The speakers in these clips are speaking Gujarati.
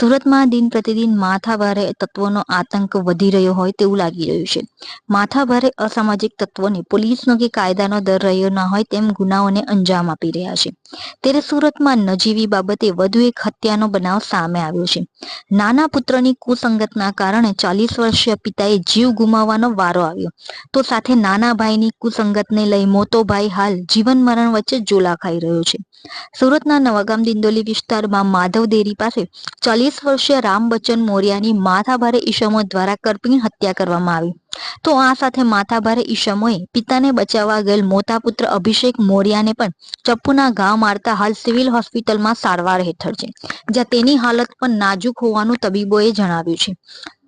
સુરતમાં દિન પ્રતિદિન માથાભારે તત્વોનો આતંક વધી રહ્યો હોય તેવું લાગી રહ્યું છે. માથાભારે અસામાજિક તત્વોને પોલીસનો કે કાયદાનો દર રહ્યો ન હોય તેમ ગુનાઓને અંજામ આપી રહ્યા છે. ત્યારે સુરતમાં નજીવી બાબતે વધુ એક હત્યાનો બનાવ સામે આવ્યો છે. નાના પુત્રની કુસંગતના કારણે ચાલીસ વર્ષીય પિતાએ જીવ ગુમાવવાનો વારો આવ્યો. તો સાથે નાના ભાઈની કુસંગતને લઈ મોટો ભાઈ હાલ જીવન મરણ વચ્ચે ઝોલા ખાઈ રહ્યો છે. સુરતના નવાગામ દિંદોલી વિસ્તારમાં માધવ દેરી પાસે ચાલીસ વર્ષીય રામ બચ્ચન મોરિયાની માથાભારે ઈસમો દ્વારા કરપીણ હત્યા કરવામાં આવી. તો આ સાથે માથાભારે ઈસમોએ પિતાને બચાવવા ગયેલ મોટા પુત્ર અભિષેક મોરિયાને પણ ચપ્પુના ઘા મારતા હાલ સિવિલ હોસ્પિટલમાં સારવાર હેઠળ છે, જ્યાં તેની હાલત પણ નાજુક હોવાનું તબીબોએ જણાવ્યું છે.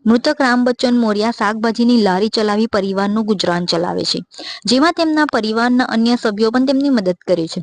મૃતક રામ બચ્ચન મોરિયા શાકભાજીની લારી ચલાવી પરિવારનું ગુજરાન ચલાવે છે, જેમાં તેમના પરિવારના અન્ય સભ્યો પણ તેમની મદદ કરે છે.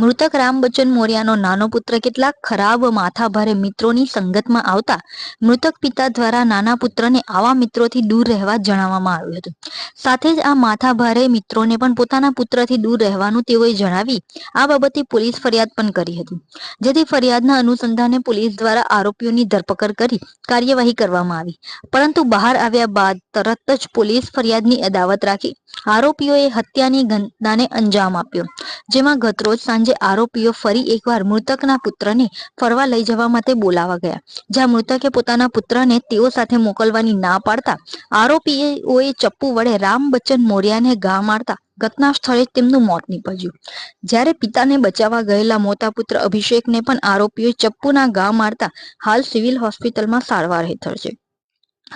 મૃતક રામ બચ્ચન મોર્યાનો નાનો પુત્ર કેટલાક ખરાબ માથાભારે મિત્રોની સંગતમાં આવતા મૃતક પિતા દ્વારા નાના પુત્રને આવા મિત્રોથી દૂર રહેવા જણાવવામાં આવ્યું હતું. સાથે જ આ માથાભારે મિત્રોને પણ પોતાના પુત્રથી દૂર રહેવાનું તેઓએ જણાવી આ બાબતે પોલીસ ફરિયાદ પણ કરી હતી. જેથી ફરિયાદના અનુસંધાને પોલીસ દ્વારા આરોપીઓની ધરપકડ કરી કાર્યવાહી કરવામાં આવી. પરંતુ બહાર આવ્યા બાદ તરત જ પોલીસ ફરિયાદની અદાવત રાખી. આરોપીઓએ હત્યાની ઘટનાને અંજામ આપ્યો, જેમાં ગતરોજ સાંજે આરોપીઓ ફરી એકવાર મૃતકના પુત્રને ફરવા લઈ જવા માટે બોલાવા ગયા. જ્યાં મૃતકે પોતાના પુત્રને તેઓ સાથે મોકલવાની ના પાડતા આરોપીઓએ ચપ્પુ વડે રામ બચ્ચન મોર્યાને ઘા મારતા ઘટના સ્થળે તેમનું મોત નીપજ્યું. જ્યારે પિતાને બચાવવા ગયેલા મોટા પુત્ર અભિષેકને પણ આરોપીઓએ ચપ્પુના ઘા મારતા હાલ સિવિલ હોસ્પિટલમાં સારવાર હેઠળ છે.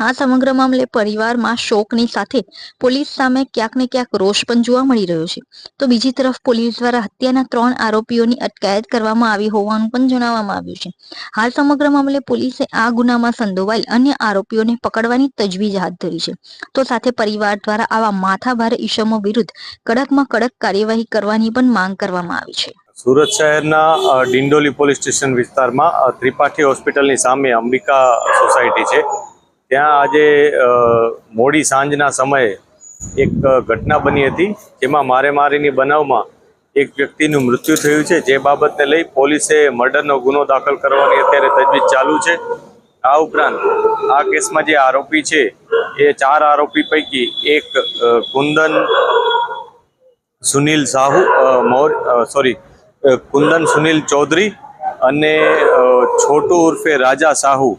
આ સમગ્ર મામલે પરિવારમાં શોકની સાથે પોલીસ સામે ક્યાંક ને ક્યાંક રોષ પણ જોવા મળી રહ્યો છે. તો બીજી તરફ પોલીસ દ્વારા હત્યાના ત્રણ આરોપીઓની અટકાયત કરવામાં આવી હોવાનું પણ જણાવવામાં આવ્યું છે. હાલ સમગ્ર મામલે પોલીસે આ ગુનામાં સંડોવાયેલ અન્ય આરોપીઓને પકડવાની તજવીજ હાથ ધરી છે. તો સાથે પરિવાર દ્વારા આવા માથાભારે ઇસમો વિરુદ્ધ કડકમાં કડક કાર્યવાહી કરવાની પણ માંગ કરવામાં આવી છે. સુરત શહેરના ડિંડોલી પોલીસ સ્ટેશન વિસ્તારમાં ત્રિપાઠી હોસ્પિટલની સામે અંબિકા સોસાયટી છે. ત્યાં આજે મોડી સાંજના સમયે એક ઘટના બની હતી, જેમાં મારે મારીની બનાવમાં એક વ્યક્તિનું મૃત્યુ થયું છે. જે બાબતને લઈ પોલીસે મર્ડરનો ગુનો દાખલ કરવાની અત્યારે તજવીજ ચાલુ છે. આ ઉપરાંત, આ કેસમાં જે આરોપી છે, એ ચાર આરોપી પૈકી એક કુંદન સુનિલ સાહુ મોર સોરી કુંદન સુનિલ ચૌધરી અને છોટુ ઉર્ફે રાજા સાહુ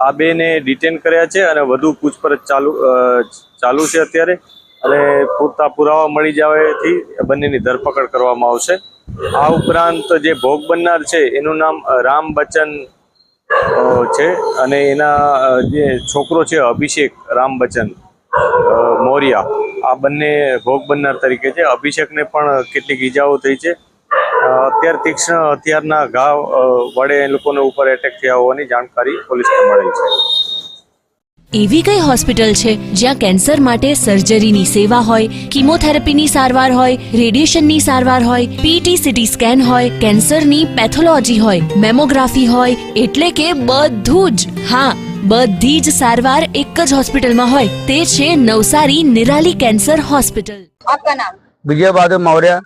આ બેને ડિટેન કર્યા છે અને વધુ પૂછપરછ ચાલુ ચાલુ છે અત્યારે. અને પૂરતા પુરાવા મળી જવાથી બંનેની ધરપકડ કરવામાં આવશે. આ ઉપરાંત જે ભોગ બનનાર છે, એનું નામ રામ બચ્ચન છે. અને એના જે છોકરો છે, અભિષેક રામ બચ્ચન મોરિયા. આ બંને ભોગ બનનાર તરીકે છે. અભિષેકને પણ કેટલીક ઈજાઓ થઈ છે. અત્યાર તીક્ષ્ણ હથિયારના ઘા વડે એ લોકોને ઉપર એટેક થયા હોવાની જાણકારી પોલીસને મળેલ છે. એવી કઈ હોસ્પિટલ છે જ્યાં કેન્સર માટે સર્જરીની સેવા હોય કિમોથેરાપીની સારવાર હોય રેડિયેશનની સારવાર હોય પીટી સીટી સ્કેન હોય કેન્સરની પેથોલોજી હોય મેમોગ્રાફી હોય એટલે કે બધું જ. હા બધી જ સારવાર એક જ હોસ્પિટલમાં હોય તે છે નવસારી નિરાલી કેન્સર હોસ્પિટલ. આપકા નામ? વિજય બહાદુર મૌર્ય.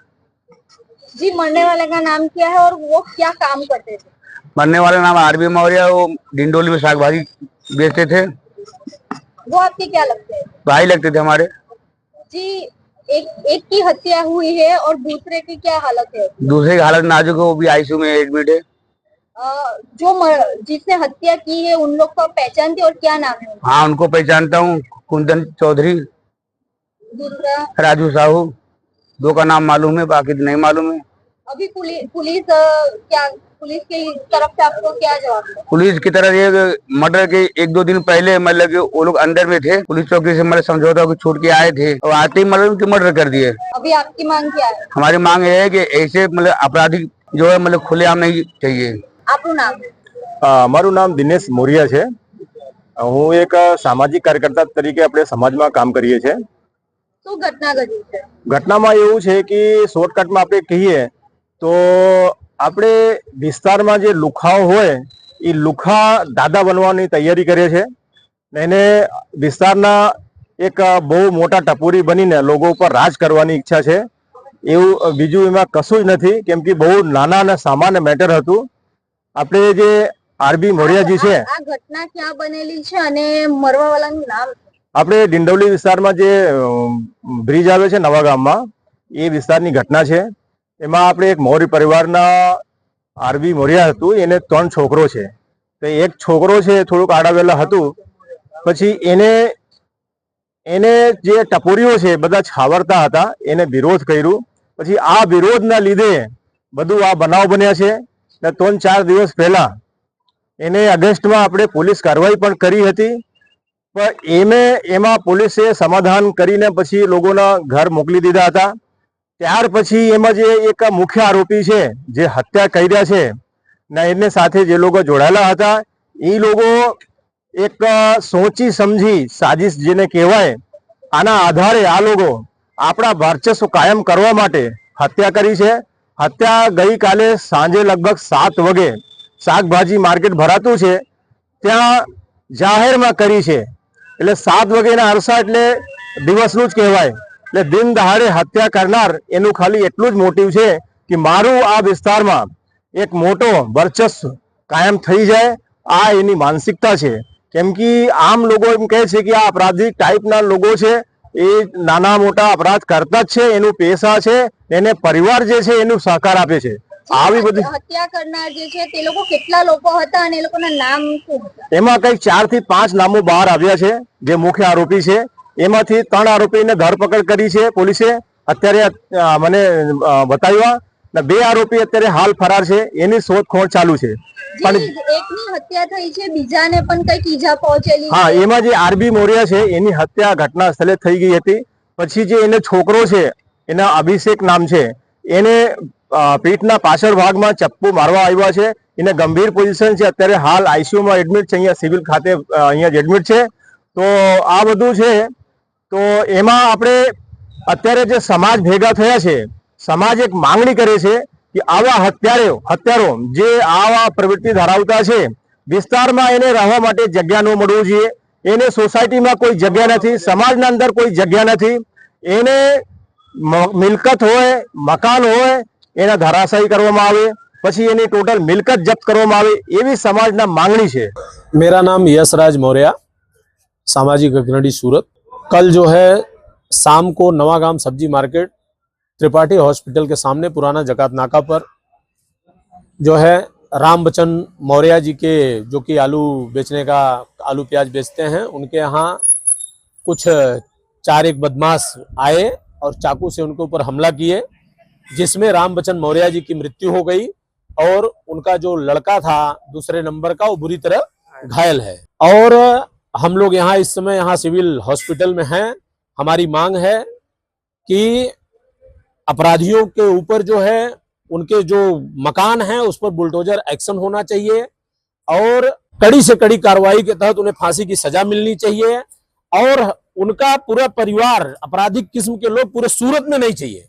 जी मरने वाले का नाम क्या है और वो क्या काम करते थे? मरने वाला नाम आरबी मौर्य वो डिंडोली में साग भाजी बेचते थे। वो आपके क्या लगते हैं? भाई लगते थे हमारे। जी एक एक की हत्या हुई है और दूसरे की क्या हालत है? दूसरे की हालत नाजुक है वो भी आईसीयू में एडमिट है। जो मर- जिसने हत्या की है उन लोग को पहचानते और क्या नाम है हाँ उनको पहचानता हूँ कुंदन चौधरी दूसरा? राजू साहू। दो का नाम मालूम है बाकी नहीं मालूम है अभी पुलिस पुलिस क्या पुलिस की तरफ से आपको क्या जवाब पुलिस की तरफ ये मर्डर के एक दो दिन पहले मतलब कि वो लोग अंदर में थे पुलिस चौकी से मतलब समझौता को छूट के आए थे और आते ही मतलब उनकी मर्डर कर दिए अभी आपकी मांग क्या है हमारी मांग ये है कि ऐसे मतलब अपराधी जो है मतलब खुलेआम नहीं चाहिए આપનું નામ મારું નામ દિનેશ મોરિયા છે હું એક સામાજિક કાર્યકર્તા તરીકે આપણે સમાજમાં કામ કરીએ છીએ શું ઘટના ઘટી છે? ઘટનામાં એવું છે કે શોર્ટકટમાં આપણે કહીએ તો આપણે વિસ્તારમાં જે લુખાઓ હોય એ લુખા દાદા બનવાની તૈયારી કરે છે. એને વિસ્તારના એક બહુ મોટા ટપોરી બનીને લોકો ઉપર રાજ કરવાની ઈચ્છા છે. એવું બીજું એમાં કશું જ નથી કેમ કે બહુ નાના અને સામાન્ય મેટર હતું. આપણે જે આરબી મોરિયાજી છે. આ ઘટના ક્યાં બનેલી છે અને મરવાવાળાનું નામ આપણે ડિંડોલી વિસ્તારમાં જે બ્રિજ આવે છે નવા ગામમાં, એ વિસ્તારની ઘટના છે. એમાં આપણે એક મૌર્ય પરિવારના આરબી મોરિયા હતું, એને ત્રણ છોકરો છે. તો એક છોકરો છે થોડુંક આડાવેલા હતું. પછી એને એને જે ટપોરીઓ છે બધા છાવરતા હતા, એને વિરોધ કર્યું. પછી આ વિરોધના લીધે બધું આ બનાવ બન્યા છે. ત્રણ ચાર દિવસ પહેલા એને અગસ્ટમાં આપણે પોલીસ કાર્યવાહી પણ કરી હતી. પણ એમે એમાં પોલીસે સમાધાન કરીને પછી લોકોના ઘર મોકલી દીધા હતા. ત્યાર પછી એમાં જે એક મુખ્ય આરોપી છે, જે હત્યા કર્યા છે, ને એમને સાથે જે લોકો જોડાયેલા હતા, એ લોકો એક સોચી સમજી સાજિશ જેને કહેવાય, આના આધારે આ લોકો આપણા વર્ચસ્વ કાયમ કરવા માટે હત્યા કરી છે. હત્યા ગઈકાલે સાંજે લગભગ સાત વાગે શાકભાજી માર્કેટ ભરાતું છે. ત્યાં જાહેરમાં કરી છે. એટલે સાત વાગ્યાના અરસા એટલે દિવસનું જ કહેવાય. એટલે દિન દહાડે હત્યા કરનાર એનું ખાલી એટલું જ મોટિવ છે કે મારું આ વિસ્તારમાં એક મોટો વર્ચસ્વ કાયમ થઈ જાય, આ એની માનસિકતા છે. કેમ કે આમ લોકો એમ કહે છે કે આ અપરાધિક ટાઈપના લોકો છે, એ નાના મોટા અપરાધ કરતા જ છે, એનું પેશા છે, એને પરિવાર જે છે, એનું સહકાર આપે છે. આવી બધી હત્યા કરનાર જે છે તે લોકો કેટલા લોકો હતા અને એ લોકોના નામ શું હતા? એમાં કઈ ચારથી પાંચ નામો બહાર આવ્યા છે જે મુખ્ય આરોપી છે. એમાંથી ત્રણ આરોપીને ધરપકડ કરી છે પોલીસે. અત્યારે મને બતાવ્યા. ને બે આરોપી અત્યારે હાલ ફરાર છે એની શોધખોળ ચાલુ છે. પણ એકની હત્યા થઈ છે બીજાને પણ કંઈક ઈજા પહોંચેલી હા એમાં જે આરબી મોરિયા છે એની હત્યા ઘટના સ્થળે થઈ ગઈ હતી. પછી જે એને છોકરો છે એના અભિષેક નામ છે એને પીઠના પાછળ ભાગમાં ચપ્પુ મારવા આવ્યા છે. એને ગંભીર પોઝિશન છે. અત્યારે હાલ આઈસીયુમાં એડમિટ છે. અહીંયા સિવિલ ખાતે અહીંયા જ એડમિટ છે. તો આ બધું છે. તો એમાં આપણે અત્યારે જે સમાજ ભેગા થયા છે, સમાજ એક માંગણી કરે છે કે આવા હત્યારો હત્યારો જે આવા પ્રવૃત્તિ ધરાવતા છે, વિસ્તારમાં એને રહેવા માટે જગ્યા ન મળવું જોઈએ. એને સોસાયટીમાં કોઈ જગ્યા નથી, સમાજના અંદર કોઈ જગ્યા નથી. એને મિલકત હોય, મકાન હોય એના ધરાશાયી કરવામાં આવે પછી એની ટોટલ મિલકત જપ્ત કરવામાં આવે એવી સમાજના માંગણી છે मेरा नाम यशराज मौर्य सामाजिक अग्रणी सूरत कल जो है शाम को नवागाम सब्जी मार्केट त्रिपाठी हॉस्पिटल के सामने पुराना जकात नाका पर जो है राम बच्चन मौर्य जी के जो कि आलू बेचने का आलू प्याज बेचते हैं उनके यहाँ कुछ चार एक बदमाश आए और चाकू से उनके ऊपर हमला किए जिसमें राम बच्चन मौर्य जी की मृत्यु हो गई और उनका जो लड़का था दूसरे नंबर का वो बुरी तरह घायल है। और हम लोग यहाँ इस समय यहाँ सिविल हॉस्पिटल में हैं। हमारी मांग है कि अपराधियों के ऊपर जो है उनके जो मकान हैं उस पर बुलडोजर एक्शन होना चाहिए और कड़ी से कड़ी कार्रवाई के तहत उन्हें फांसी की सजा मिलनी चाहिए और उनका पूरा परिवार आपराधिक किस्म के लोग पूरे सूरत में नहीं चाहिए।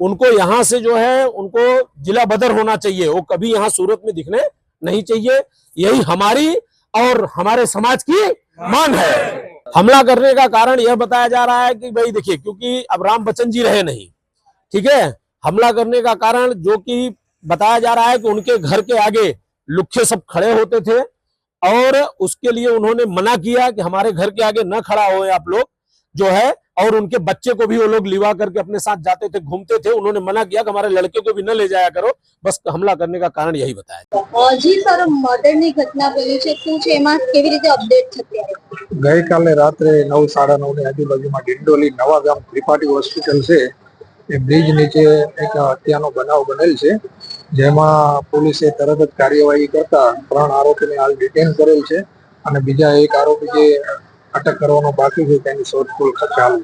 उनको यहाँ से जो है, उनको जिला बदर होना चाहिए। वो कभी यहाँ सूरत में दिखने नहीं चाहिए। यही हमारी और हमारे समाज की मांग है। हमला करने का कारण यह बताया जा रहा है कि भाई देखिए, क्योंकि अब राम बच्चन जी रहे नहीं, ठीक है? हमला करने का कारण जो कि बताया जा रहा है कि उनके घर के आगे लुखे सब खड़े होते थे और उसके लिए उन्होंने मना किया कि हमारे घर के आगे न खड़ा हो आप लोग, जो है और उनके बच्चे को भी वो लोग लिवा करके अपने साथ जाते थे घूमते थे उन्होंने मना किया कि हमारे लड़के को भी न ले जाया करो बस हमला करने का कारण यही बताया અ, જી સર મર્ડરની ઘટના બની છે શું છે એમાં કેવી રીતે અપડેટ છે અત્યારે ગઈકાલે રાત્રે નવ સાડા નવ ની આજુબાજુમાં ડિંડોલી નવા ગામ ત્રિપાઠી હોસ્પિટલ છે એ બ્રિજ નીચે એક હત્યાનો બનાવ બનેલ છે જેમાં પોલીસે તરત જ કાર્યવાહી કરતા ત્રણ આરોપીને હાલ ડિટેન કરેલ છે અને બીજા એક આરોપી જે અટક કરવાનો બાકી છે તેની શોધખોળ ચાલુ.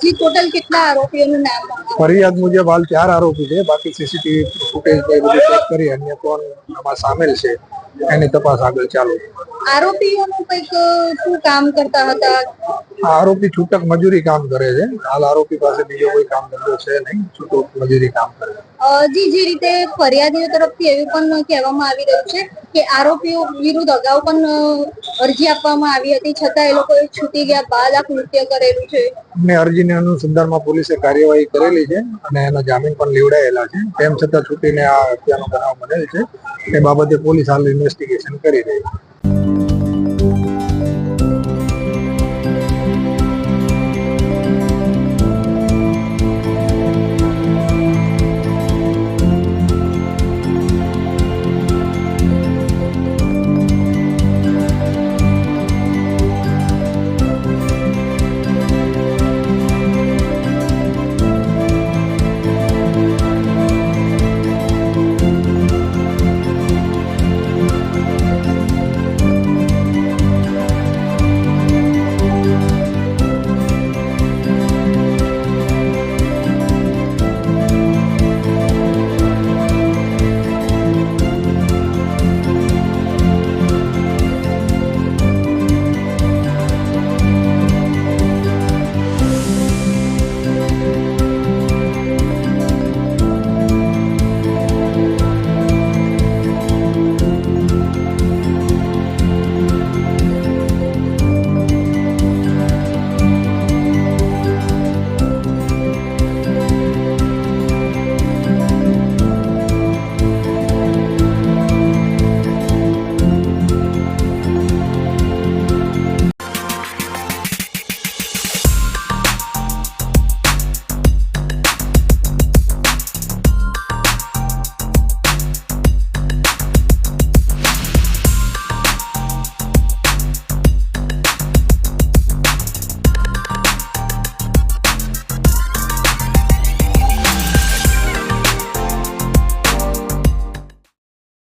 જી ટોટલ કેટલા આરોપીઓનું નામ ફરિયાદ મુજબ હાલ ચાર આરોપી છે બાકી સીસીટીવી ફૂટેજ ને બધું ચેક કરી અન્ય કોણ આમાં સામેલ છે એની તપાસ આગળ ચાલુ. આરોપીઓનું કંઈક શું કામ કરતા હતા? આરોપી છૂટક મજૂરી કામ કરે છે. હાલ આરોપી પાસે બીજો કોઈ કામ ધંધો છે નહીં. છૂટક મજૂરી કામ કરે જી જે રીતે ફરિયાદીઓ તરફથી એવું પણ કહેવામાં આવી રહ્યું છે કે આરોપીઓ વિરુદ્ધ અગાઉ પણ અરજી આપવામાં આવી હતી. છતાં એ લોકોએ છૂટી ગયા બાદ આ કૃત્ય કરેલું છે. અમને અરજીને અનુસંધાનમાં પોલીસે કાર્યવાહી કરેલી છે અને એના જામીન પણ લેવડાયેલા છે. તેમ છતાં છૂટીને આ હત્યાનો બનાવ બનેલ છે. એ બાબતે પોલીસ હાલ ઇન્વેસ્ટિગેશન કરી રહી છે.